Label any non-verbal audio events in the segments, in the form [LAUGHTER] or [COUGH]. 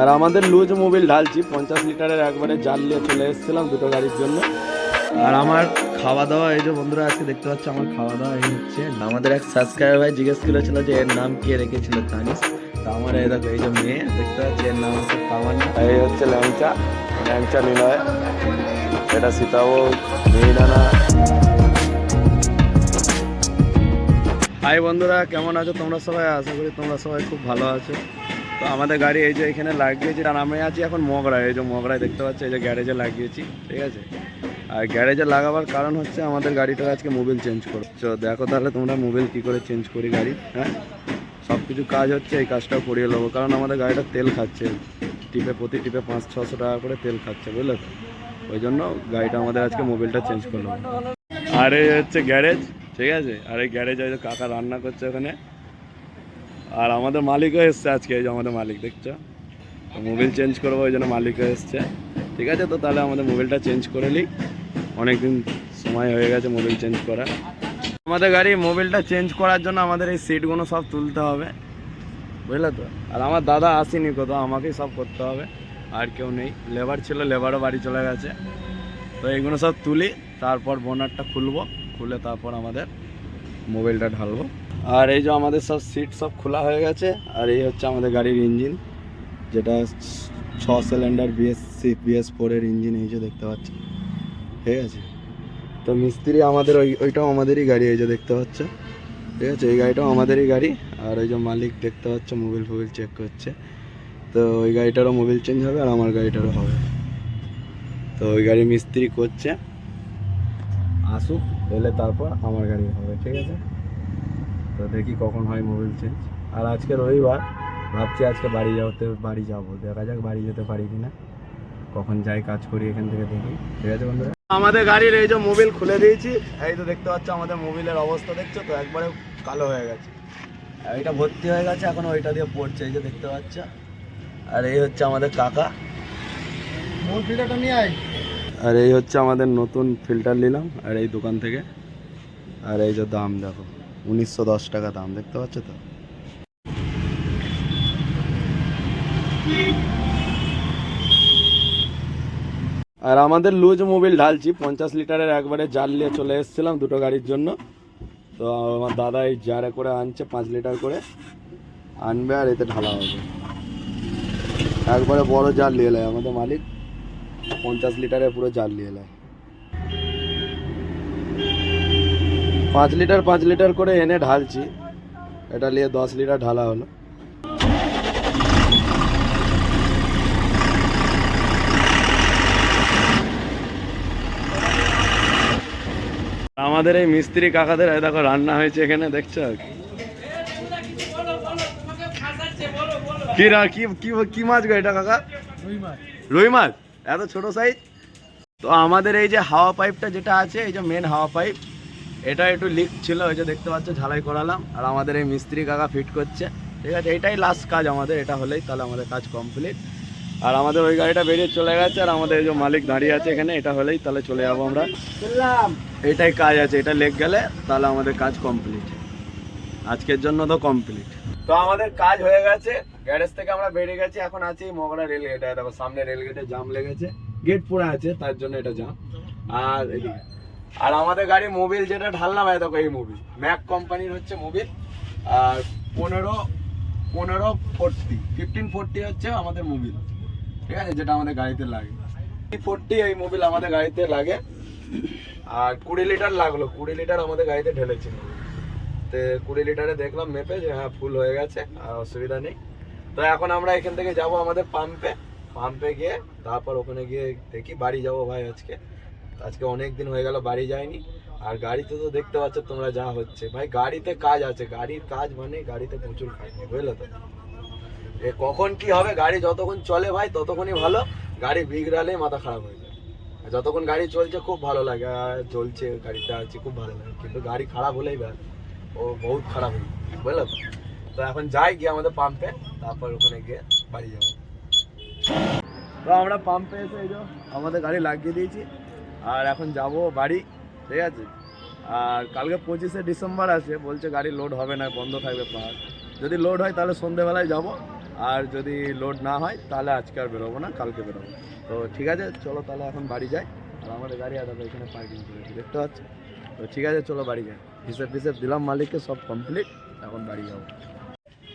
আর আমাদের loose Mobil ঢালছি পঞ্চাশ লিটারের একবারে জাল নিয়ে চলে এসেছিলাম দুটো গাড়ির জন্য। আর আমার খাওয়া দাওয়া এই যে বন্ধুরা আজকে দেখতে পাচ্ছ আমার খাওয়া দাওয়া এই হচ্ছে। আমাদের এক সাবস্ক্রাইবার ভাই জিজ্ঞেস করেছিল যে এর নাম কে রেখেছিল জানিস তো আমার এই দেখো এই যে মেয়ে দেখতে পাচ্ছি এর নাম হচ্ছে তামান্না এই হচ্ছে ল্যাংচা ল্যাংচা নিলয়। এটা সীতাবু মেয়েদানা হাই বন্ধুরা কেমন আছো? তোমরা সবাই? আশা করি তোমরা সবাই খুব ভালো আছো। তো আমাদের গাড়ি এই যে এখানে লাগিয়েছি, আর আমি আছি এখন মগড়ায় এই যে মগড়ায় দেখতে পাচ্ছি, এই যে গ্যারেজে লাগিয়েছি, ঠিক আছে? আর গ্যারেজে লাগাবার কারণ হচ্ছে আমাদের গাড়িটা আজকে মোবিল চেঞ্জ করো তো দেখো তাহলে তোমরা মোবিল কী করে চেঞ্জ করি গাড়ি হ্যাঁ? সব কিছু কাজ হচ্ছে, এই কাজটাও করিয়ে নেব, কারণ আমাদের গাড়িটা তেল খাচ্ছে। টিপে প্রতি টিপে পাঁচ, ছশো টাকা করে তেল খাচ্ছে, বুঝলে ওই জন্য গাড়িটা আমাদের আজকে মোবিলটা চেঞ্জ করল আর এই হচ্ছে গ্যারেজ, ঠিক আছে? আর এই গ্যারেজ হয়তো কাকা রান্না করছে ওখানে। আর আমাদের মালিকও এসছে আজকে, এই যে আমাদের মালিক, দেখছ? মোবিল চেঞ্জ করব, ওই জন্য মালিকও এসছে। ঠিক আছে, তো তাহলে আমাদের মোবিলটা চেঞ্জ করে নিই। অনেকদিন সময় হয়ে গেছে মোবিল চেঞ্জ করা আমাদের গাড়ি মোবিলটা চেঞ্জ করার জন্য আমাদের এই সিটগুলো সব তুলতে হবে। বুঝলে তো? আর আমার দাদা আসেনি কোথাও, আমাকেই সব করতে হবে। আর কেউ নেই। লেবার ছিল, লেবারও বাড়ি চলে গেছে। তো এইগুলো সব তুলি, তারপর বোনারটা খুলবো, খুলে তারপর আমাদের মোবাইলটা ঢালবো। আর এই যে আমাদের সব সিট সব খোলা হয়ে গেছে, আর এই হচ্ছে আমাদের গাড়ির ইঞ্জিন যেটা ছ সিলিন্ডার বিএসসি বিএস ফোরের ইঞ্জিন এই যে দেখতে পাচ্ছি। ঠিক আছে? তো মিস্ত্রি আমাদের ওই, ওইটাও আমাদেরই গাড়ি এই যে দেখতে পাচ্ছ। ঠিক আছে? এই গাড়িটাও আমাদেরই গাড়ি, আর ওই যে মালিক দেখতে পাচ্ছ, মোবিল ফোবিল চেক করছে। তো ওই গাড়িটারও মোবিল চেঞ্জ হবে, আর আমার গাড়িটারও হবে। তো ওই গাড়ি মিস্ত্রি করছে। আসুক, এলে তারপর আমার গাড়ি হবে, ঠিক আছে? তো দেখি কখন হয় মোবিল চেঞ্জ আর আজকে রবিবার ভাবছি আজকে বাড়ি যাওয়াতে বাড়ি যাব। দেখা যাক বাড়ি যেতে পারি কি না কখন যাই কাজ করি এখান থেকে দেখি। ঠিক আছে বন্ধুরা? আমাদের গাড়ির এই যে মোবিল খুলে দিয়েছি এই তো দেখতে পাচ্ছ আমাদের মোবিলের অবস্থা দেখছ তো? একবারে কালো হয়ে গেছে। আর এটা ভর্তি হয়ে গেছে এখন ওইটা দিয়ে পড়ছে এই যে দেখতে পাচ্ছ। আর এই হচ্ছে আমাদের কাকা। ফিল্টারটা নিয়ে আয়? আর এই হচ্ছে আমাদের নতুন ফিল্টার নিলাম আর এই দোকান থেকে। আর এই যে দাম দেখো। উনিশশো দশ টাকা দাম, দেখতে পাচ্ছ তো? আর আমাদের লুজ মোবিল ঢালছি, পঞ্চাশ লিটারের একবারে জাল নিয়ে চলে এসেছিলাম দুটো গাড়ির জন্য। তো আমার দাদা এই জারে করে আনছে, পাঁচ লিটার করে। আনবে আর এতে ঢালা হবে। একবারে বড় জাল নিয়ে আমাদের মালিক। পঞ্চাশ লিটারে পুরো জাল নিয়ে পাঁচ লিটার পাঁচ লিটার করে এনে ঢালছি। এটা নিয়ে দশ লিটার ঢালা হলো। আমাদের এই মিস্ত্রি কাকাদের দেখো রান্না হয়েছে এখানে দেখছ? কি কি কি মাছ গো এটা কাকা? রুই মাছ। রুই মাছ? এত ছোট সাইজ তো আমাদের এই যে হাওয়া পাইপটা যেটা আছে এই যে মেন হাওয়া পাইপ এটা একটু লিক ছিল ওই যে দেখতে পাচ্ছ ঝালাই করালাম। আর আমাদের এই মিস্ত্রি কাকা ফিট করছে। ঠিক আছে এটাই লাস্ট কাজ আমাদের এটা হলেই তাহলে আমাদের কাজ কমপ্লিট আর আমাদের ওই গাড়িটা বেরিয়ে চলে গেছে আর আমাদের যে মালিক দাঁড়িয়ে আছে এখানে এটা হলেই তাহলে চলে যাব আমরা। এটাই কাজ আছে এটা লেগ গেলে তাহলে আমাদের কাজ কমপ্লিট আজকের জন্য তো কমপ্লিট তো আমাদের কাজ হয়ে গেছে গ্যারেজ থেকে আমরা বেরিয়ে গেছি এখন আছি মগরা রেল গেটে দেখো সামনে রেল গেটে জাম লেগেছে। গেট পড়ে আছে তার জন্য এটা জাম আর এদিকে। আর আমাদের গাড়ি মোবিল যেটা ঢাললাম দেখো এই মোবিল। ম্যাক কোম্পানির হচ্ছে মোবিল, আর পনেরো পনেরো ফোরটি ফিফটিন ফোরটি হচ্ছে আমাদের মোবিল, ঠিক আছে, যেটা আমাদের গাড়িতে লাগে। ফোরটি এই মোবিল আমাদের গাড়িতে লাগে, আর কুড়ি লিটার লাগল, কুড়ি লিটার আমাদের গাড়িতে ঢেলেছিল তো কুড়ি লিটারে দেখলাম মেপে যে হ্যাঁ ফুল হয়ে গেছে, আর অসুবিধা নেই। তো এখন আমরা এখান থেকে যাব আমাদের পাম্পে পাম্পে গিয়ে, তারপর ওখানে গিয়ে দেখি, বাড়ি যাব ভাই আজকে। আজকে অনেক দিন হয়ে গেল বাড়ি যায়নি আর গাড়িতে তো দেখতে পাচ্ছ তোমরা যা হচ্ছে। ভাই, গাড়িতে কাজ আছে। গাড়ির কাজ মানে গাড়িতে প্রচুর কাজ বুঝলে তো? এ কখন কি হবে? গাড়ি যতক্ষণ চলে ভাই, ততক্ষণই ভালো। গাড়ি বিগড়ালে মাথা খারাপ হয়ে যায়। যতক্ষণ গাড়ি চলছে, খুব ভালো লাগে। চলছে গাড়িতে আছে, খুব ভালো লাগে। কিন্তু গাড়ি খারাপ হলেই ব্যাস। ও বহুত খারাপ হয়ে বুঝলে তো? এখন যাই গিয়ে আমাদের পাম্পে তারপর ওখানে গিয়ে বাড়ি যাব। তো আমরা পাম্পে এসে আমাদের গাড়ি লাগিয়ে দিয়েছি। আর এখন যাব বাড়ি, ঠিক আছে? আর কালকে পঁচিশে ডিসেম্বর আছে, বলছে গাড়ি লোড হবে না, বন্ধ থাকবে পাহাড়। যদি লোড হয় তাহলে সন্ধেবেলায় যাব, আর যদি লোড না হয় তাহলে আজকে আর বেরোবো না, কালকে বেরোবো। তো ঠিক আছে, চলো তাহলে এখন বাড়ি যাই। আর আমাদের গাড়ি আদাবে এখানে পার্কিং করেছি দেখতে পাচ্ছ? তো ঠিক আছে, চলো বাড়ি যাই। হিসেব ফিসেব দিলাম মালিককে, সব কমপ্লিট এখন বাড়ি যাব।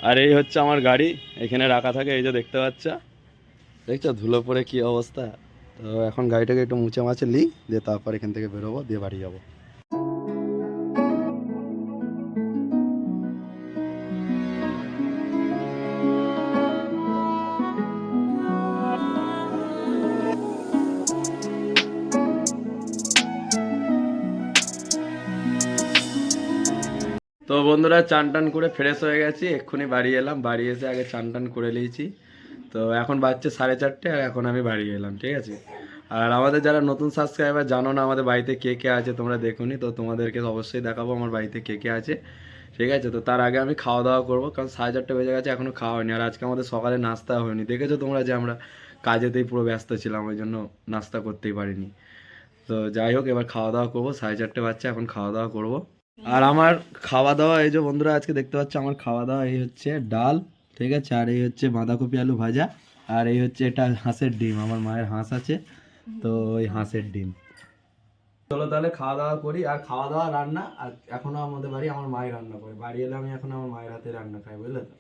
আর এই হচ্ছে আমার গাড়ি, এখানে রাখা থাকে, এই যে দেখতে পাচ্ছ? দেখছ ধুলো পরে কি অবস্থা? তো এখন গাড়িটাকে একটু মুছে মাছে নিই, দিয়ে তারপর এখান থেকে বেরোবো, দিয়ে বাড়ি যাব। তো বন্ধুরা, চান টান করে ফ্রেশ হয়ে গেছি, এক্ষুনি বাড়ি এলাম। বাড়ি এসে আগে চান টান করে নিয়েছি। তো এখন বাচ্চা সাড়ে চারটে আর এখন আমি বাড়ি এলাম, ঠিক আছে? আর আমাদের যারা নতুন সাবস্ক্রাইবার জানো না আমাদের বাড়িতে কে কে আছে তোমরা দেখোনি, তো তোমাদেরকে অবশ্যই দেখাবো আমার বাড়িতে কে কে আছে, ঠিক আছে? তো তার আগে আমি খাওয়া দাওয়া করব, কারণ সাড়ে চারটে বেজে গেছে এখনও খাওয়া হয়নি। আর আজকে আমাদের সকালে নাস্তা হয়নি। দেখেছ তোমরা যে আমরা কাজেতেই পুরো ব্যস্ত ছিলাম, ওই জন্য নাস্তা করতেই পারিনি। তো যাই হোক, এবার খাওয়া দাওয়া করব, সাড়ে চারটে বাচ্চা এখন খাওয়া দাওয়া করব। আর আমার খাওয়া দাওয়া এই যে বন্ধুরা আজকে দেখতে পাচ্ছ, আমার খাওয়া দাওয়া এই হচ্ছে ডাল ঠিক আছে? আর এই হচ্ছে বাঁধাকপি আলু ভাজা, আর এই হচ্ছে এটা হাঁসের ডিম, আমার মায়ের হাঁস আছে, তো ওই হাঁসের ডিম। চলো তাহলে খাওয়া দাওয়া করি, আর খাওয়া দাওয়া, রান্না, আর এখনও আমাদের বাড়ি আমার মায়ের রান্না করে। বাড়ি এলে আমি এখন আমার মায়ের হাতে রান্না খাই, বুঝলে তো?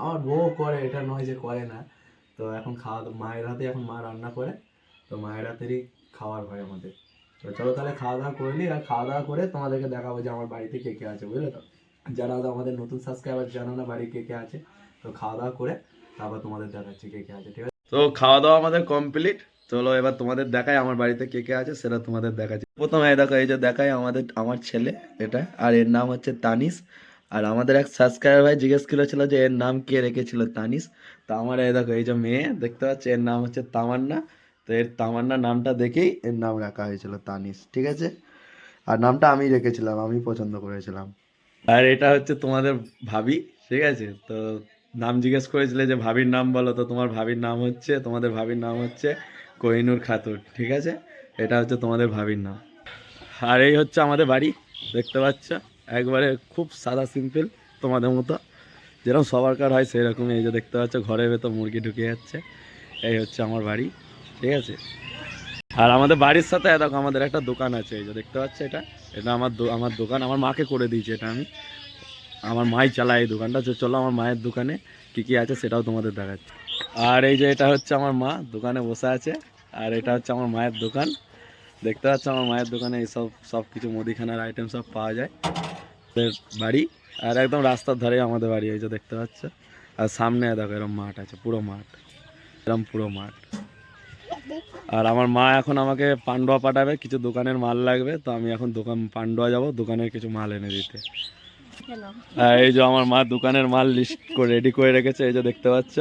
আমার বউ করে, এটা নয় যে করে না। তো এখন খাওয়া মায়ের হাতে এখন মা রান্না করে, তো মায়ের হাতেরই খাওয়ার হয় আমাদের। তো চলো তাহলে খাওয়া দাওয়া করে নিই, আর খাওয়া দাওয়া করে তোমাদেরকে দেখাবো যে আমার বাড়িতে কে কে আছে, বুঝলে তো? যারা আমাদের নতুন সাবস্ক্রাইবার জানো না বাড়ি কে কে আছে? তো খাওয়া দাওয়া করে তারপর তোমাদের দেখাচ্ছি কে কে আছে, ঠিক আছে? তো খাওয়া দাওয়া আমাদের কমপ্লিট চলো এবার তোমাদের দেখাই আমার বাড়িতে কে কে আছে, সেটা তোমাদের দেখাচ্ছি। প্রথমে দেখো, এই যে দেখাই আমাদের, আমার ছেলে এটা, আর এর নাম হচ্ছে তানিস। আর আমাদের এক সাবস্ক্রাইবার ভাই জিজ্ঞেস করেছিল যে এর নাম কে রেখেছিল তানিস। তো আমার, এই দেখো, এই যে মেয়ে, দেখতে পাচ্ছি, এর নাম হচ্ছে তামান্না। তো এর তামান্না নামটা দেখেই এর নাম রাখা হয়েছিল তানিস, ঠিক আছে? আর নামটা আমি রেখেছিলাম, আমি পছন্দ করেছিলাম। আর এটা হচ্ছে তোমাদের ভাবি, ঠিক আছে? তো নাম জিজ্ঞেস করেছিলে যে ভাবির নাম বলো, তো তোমার ভাবির নাম হচ্ছে, তোমাদের ভাবির নাম হচ্ছে কোহিনুর খাতুন, ঠিক আছে? এটা হচ্ছে তোমাদের ভাবির নাম। আর এই হচ্ছে আমাদের বাড়ি, দেখতে পাচ্ছ? একবারে খুব সাদা সিম্পল তোমাদের মতো। যেরকম সবার কার হয় সেরকম এই যে দেখতে পাচ্ছ, ঘরের ভেতর মুরগি ঢুকে যাচ্ছে। এই হচ্ছে আমার বাড়ি, ঠিক আছে? আর আমাদের বাড়ির সাথে, দেখো, আমাদের একটা দোকান আছে, এই যে দেখতে পাচ্ছ এটা? এটা আমার আমার দোকান, আমার মাকে করে দিয়েছে এটা আমি। আমার মাই চালায় এই দোকানটা। তো চলো আমার মায়ের দোকানে কি কি আছে সেটাও তোমাদের দেখাচ্ছি। আর এই যে এটা হচ্ছে আমার মা, দোকানে বসে আছে। আর এটা হচ্ছে আমার মায়ের দোকান। দেখতে পাচ্ছ আমার মায়ের দোকানে এইসব সব কিছু মুদিখানার আইটেম সব পাওয়া যায়। বাড়ি। আর একদম রাস্তার ধারে আমাদের বাড়ি, এই যে দেখতে পাচ্ছ। আর সামনে দেখো এরকম মাঠ আছে, পুরো মাঠ। এরকম পুরো মাঠ। আর আমার মা এখন আমাকে পান্ডুয়া পাঠাবে, কিছু দোকানের মাল লাগবে। তো আমি এখন দোকান, পান্ডুয়া যাব, দোকানের কিছু মাল এনে দিতে। এই যে আমার মা দোকানের মাল লিস্ট করে রেডি করে রেখেছে, এই যে দেখতে পাচ্ছ।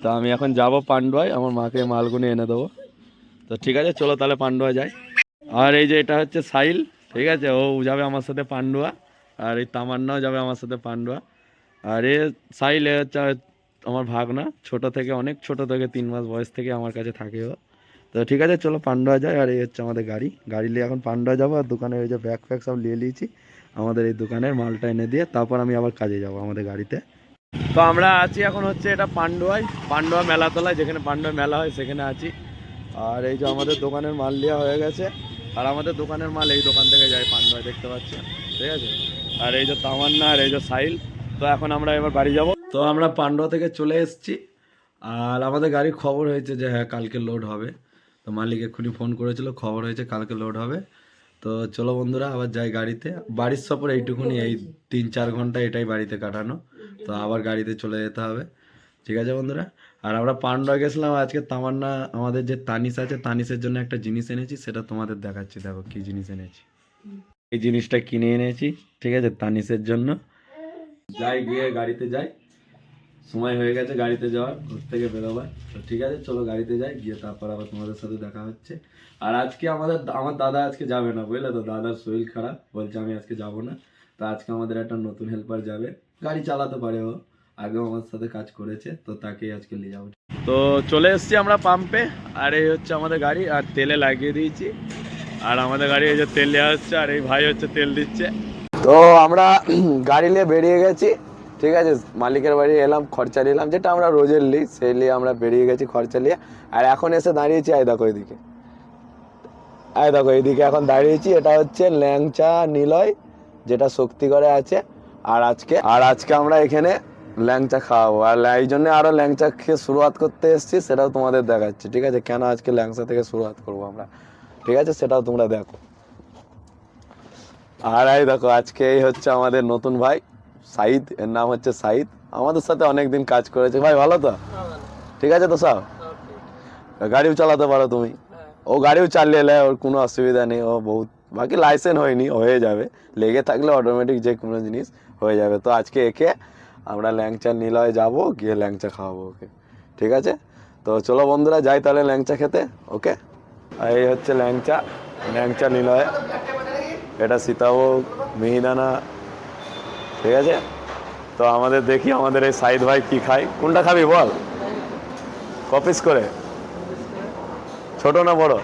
তো আমি এখন যাব পান্ডুয়ায়, আমার মাকে মালগুলো এনে দেবো। তো ঠিক আছে, চলো তাহলে পান্ডুয়া যাই। আর এই যে এটা হচ্ছে সাইল ঠিক আছে, ও যাবে আমার সাথে পান্ডুয়া, আর এই তামান্নাও যাবে আমার সাথে পান্ডুয়া। আর এ সাইল এ হচ্ছে আমার ভাগনা, ছোট থেকে অনেক ছোট থেকে, তিন মাস বয়স থেকে আমার কাছে থাকে ও। তো ঠিক আছে, চলো পান্ডুয়া যাই, আর এই হচ্ছে আমাদের গাড়ি। গাড়ি নিয়ে এখন পান্ডুয়া যাব, আর দোকানে ওই যে ব্যাগ ফ্যাগ সব নিয়ে নিয়েছি। আমাদের এই দোকানের মালটা এনে দিয়ে তারপর আমি আবার কাজে যাব আমাদের গাড়িতে। তো আমরা আছি এখন হচ্ছে এটা পান্ডুয়ায়, পান্ডুয়া মেলাতলায়, যেখানে পান্ডুয়া মেলা হয় সেখানে আছি। আর এই যে আমাদের দোকানের মাল নেওয়া হয়ে গেছে। আর আমাদের দোকানের মাল এই দোকান থেকে যায় পান্ডুয়ায়, দেখতে পাচ্ছেন ঠিক আছে? আর এই যে তামান্না আর এই যে সাইল তো এখন আমরা এবার বাড়ি যাব। তো আমরা পান্ডুয়া থেকে চলে এসেছি। আর আমাদের গাড়ির খবর হয়েছে যে হ্যাঁ কালকে লোড হবে। তো মালিক এক্ষুনি ফোন করেছিল, খবর হয়েছে কালকে লোড হবে। তো চলো বন্ধুরা, আবার যাই গাড়িতে। বাড়ির সফর এইটুকুনি, এই তিন চার ঘণ্টা এটাই বাড়িতে কাটানো। তো আবার গাড়িতে চলে যেতে হবে। ঠিক আছে বন্ধুরা? আর আমরা পান্ডা গেছিলাম আজকে, তামান্না, আমাদের যে তানিস আছে তানিসের জন্য একটা জিনিস এনেছি, সেটা তোমাদের দেখাচ্ছি। দেখো কি জিনিস এনেছি। এই জিনিসটা কিনে এনেছি, ঠিক আছে তানিসের জন্য। যাই, গিয়ে গাড়িতে যাই। সময় হয়ে গেছে গাড়িতে যাওয়ার, ঘর থেকে বেরোবার। তো ঠিক আছে, চলো গাড়িতে যাই, গিয়ে তারপর আবার তোমাদের সাথে দেখা হচ্ছে। আর আজকে আমাদের আমার দাদা আজকে যাবে না, বুঝলে তো? দাদার শরীর খারাপ, বলছে আমি আজকে যাব না। তো আজকে আমাদের একটা নতুন হেল্পার যাবে। গাড়ি চালাতে পারে ও, আগেও আমার সাথে কাজ করেছে, তো তাকেই আজকে নিয়ে যাব। তো চলে এসেছি আমরা পাম্পে আর এই হচ্ছে আমাদের গাড়ি, আর তেলে লাগিয়ে দিয়েছি। আর আমাদের গাড়ি এই যে তেল নেওয়া হচ্ছে, আর এই ভাই হচ্ছে তেল দিচ্ছে। তো আমরা [CLEARS THROAT] গাড়ি নিয়ে বেরিয়ে গেছি। ঠিক আছে, মালিকের বাড়ি এলাম, খরচা নিলাম, যেটা আমরা রোজের নিই সেই নিয়ে আমরা বেরিয়ে গেছি খরচা নিয়ে। আর এখন এসে দাঁড়িয়েছি, আয় দেখো এদিকে। আয় দেখো এইদিকে এখন দাঁড়িয়েছি, এটা হচ্ছে ল্যাংচা নিলয়, যেটা শক্তিগড়ে আছে। আর আজকে আর আজকে আমরা এখানে ল্যাংচা খাওয়াবো। আর এই জন্য আরও ল্যাংচা খেয়ে শুরুয়াত করতে এসেছি, সেটাও তোমাদের দেখাচ্ছি, ঠিক আছে? কেন আজকে ল্যাংচা থেকে শুরুয়াত করব আমরা? ঠিক আছে? সেটাও তোমরা দেখো। আর এই দেখো, আজকে এই হচ্ছে আমাদের নতুন ভাই। সাইদ, এর নাম হচ্ছে সাইদ। আমাদের সাথে অনেকদিন কাজ করেছে। ভাই, ভালো তো? ঠিক আছে তো সব? গাড়িও চালাতে পারো তুমি। ও গাড়িও চালিয়ে এলে ওর কোনো অসুবিধা নেই। ও বহুত বাকি লাইসেন্স হয়নি, হয়ে যাবে। লেগে থাকলে অটোমেটিক যে কোনো জিনিস হয়ে যাবে। তো আজকে একে আমরা ল্যাংচা নিলয় যাব, গিয়ে ল্যাংচা খাওয়াবো ওকে। ঠিক আছে? তো চলো বন্ধুরা, যাই তাহলে ল্যাংচা খেতে, ওকে? এই হচ্ছে ল্যাংচা। ল্যাংচা নিলয়। এটা সীতাভোগ, মিহিদানা ঠিক আছে? তো আমাদের দেখি আমাদের এই সাইদ ভাই কি খায়। কোনটা খাবি বল? কপিস করে। ছোট না বড়?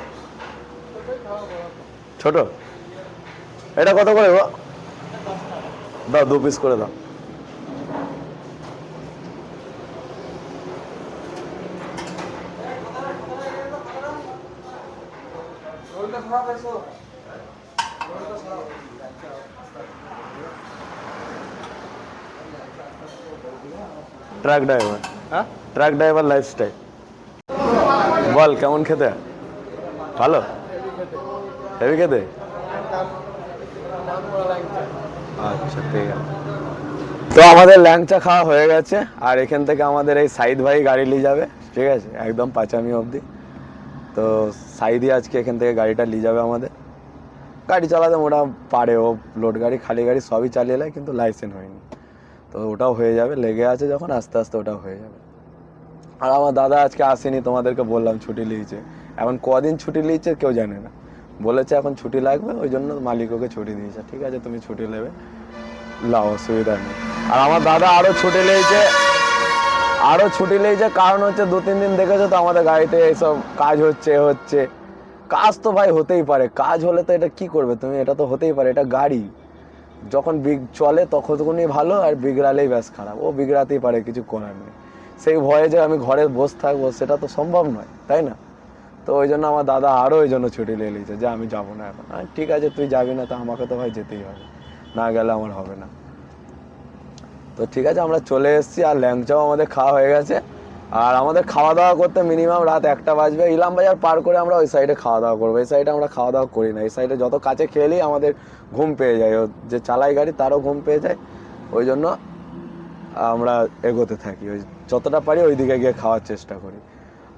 ছোট। এটা কত করে দাও, দু পিস করে দাও। ট্রাক ড্রাইভার হ্যাঁ? ট্রাক ড্রাইভার লাইফস্টাইল বল কেমন খেতে? ভালো? হেভি খেতে? আচ্ছা ঠিক আছে। তো আমাদের ল্যাংচা খাওয়া হয়ে গেছে আর এখান থেকে আমাদের এই সাইদ ভাই গাড়ি নিয়ে যাবে ঠিক আছে? একদম পাঁচামি অবধি। তো সাইদই আজকে এখান থেকে গাড়িটা নিয়ে যাবে আমাদের। গাড়ি চালাতে মোটা পারে ও লোড গাড়ি খালি গাড়ি সবই চালিয়ে নেয় কিন্তু লাইসেন্স হয়নি। তো ওটাও হয়ে যাবে, লেগে আছে যখন আস্তে আস্তে ওটাও হয়ে যাবে। আর আমার দাদা আজকে আসেনি, তোমাদেরকে বললাম ছুটি নিয়েছে। এখন কদিন ছুটি নিয়েছে কেউ জানে না। বলেছে এখন ছুটি লাগবে, ওই জন্য মালিক ওকে ছুটি দিয়েছে। ঠিক আছে, তুমি ছুটি নেবে। লাও, অসুবিধা নেই। আর আমার দাদা আরও ছুটি নিয়েছে আরও ছুটি নিয়েছে, কারণ হচ্ছে দু তিন দিন দেখেছ তো আমাদের গাড়িতে এইসব কাজ হচ্ছে হচ্ছে। কাজ তো ভাই হতেই পারে, কাজ হলে তো এটা কি করবে তুমি? এটা তো হতেই পারে, এটা গাড়ি। যখন বিগ চলে তখনই ভালো আর বিগড়ালেই ব্যাস খারাপ। ও বিগড়াতেই পারে কিছু করার নেই। সেই ভয়ে যে আমি ঘরে বসে থাকব সেটা তো সম্ভব নয় তাই না? তো ওই জন্য আমার দাদা আরও ওই জন্য ছুটি নিয়ে নিয়েছে যে আমি যাব না এখন। আমি, ঠিক আছে তুই যাবি না তো আমাকে তো ভাই যেতেই হবে। না গেলে আমার হবে না। তো ঠিক আছে আমরা চলে এসেছি আর ল্যাংচাও আমাদের খাওয়া হয়ে গেছে। আর আমাদের খাওয়া দাওয়া করতে মিনিমাম রাত একটা বাজবে। ইলাম বাজার পার করে আমরা ওই সাইডে খাওয়া দাওয়া করব। এই সাইডে আমরা খাওয়া দাওয়া করি না। এই সাইডে যত কাছে খেলেই আমাদের ঘুম পেয়ে যায়। যে চালাই গাড়ি তারও ঘুম পেয়ে যায়। ওই জন্য আমরা এগোতে থাকি। ওই যতটা পারি ওই দিকে গিয়ে খাওয়ার চেষ্টা করি।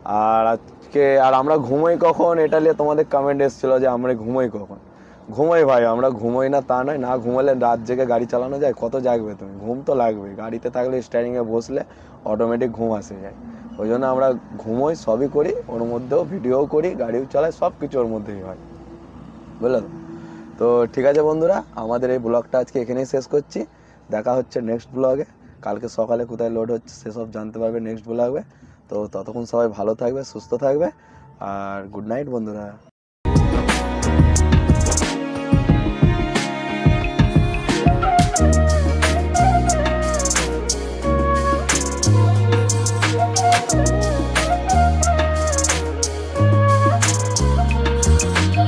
আর আজকে আর আমরা ঘুমোই কখন? এটা নিয়ে তোমাদের কমেন্ট এসেছিল যে আমরা ঘুমোই কখন। ঘুমোই ভাই, আমরা ঘুমোই না, তা নয়। না ঘুমালে রাত জেগে গাড়ি চালানো যায়, কত জাগবে তুমি? ঘুম তো লাগবে গাড়িতে থাকলে স্টারিংয়ে বসলে অটোমেটিক ঘুম আসে যায়। ওই জন্য আমরা ঘুমোই, সবই করি, ওর মধ্যেও ভিডিও করি, গাড়িও চালাই সব কিছু ওর মধ্যেই হয়। বুঝলে তো? ঠিক আছে বন্ধুরা, আমাদের এই ব্লগটা আজকে এখানেই শেষ করছি। দেখা হচ্ছে নেক্সট ব্লগে কালকে সকালে কোথায় লোড হচ্ছে সেসব জানতে পারবে নেক্সট ব্লগে তো ততক্ষণ সবাই ভালো থাকবে, সুস্থ থাকবে, আর গুড নাইট বন্ধুরা।